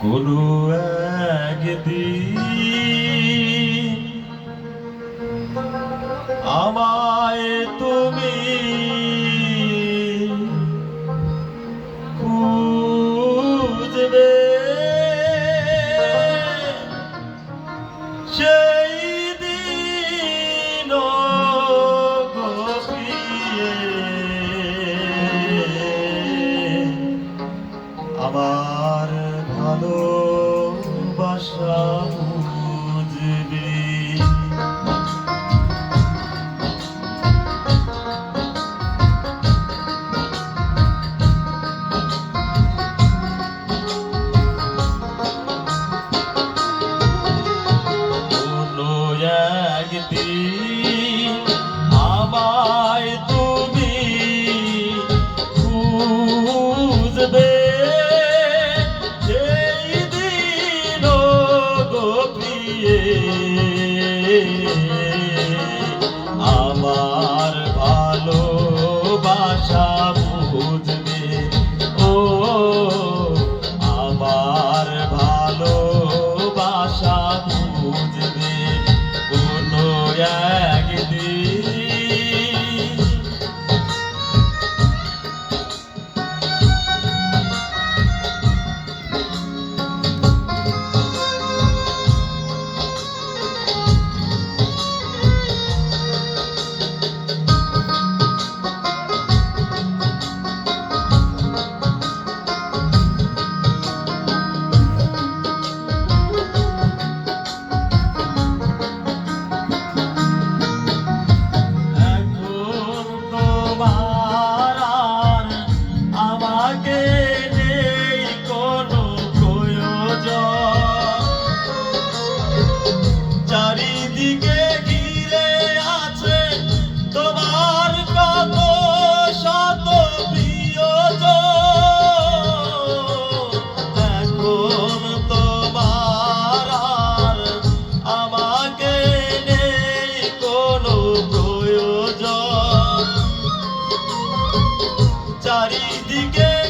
কোনো একদিন আমায় তুমি আমার ভালোবাসা বুঝবে দিয়ে আমার ভালোবাসা দিকে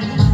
friends.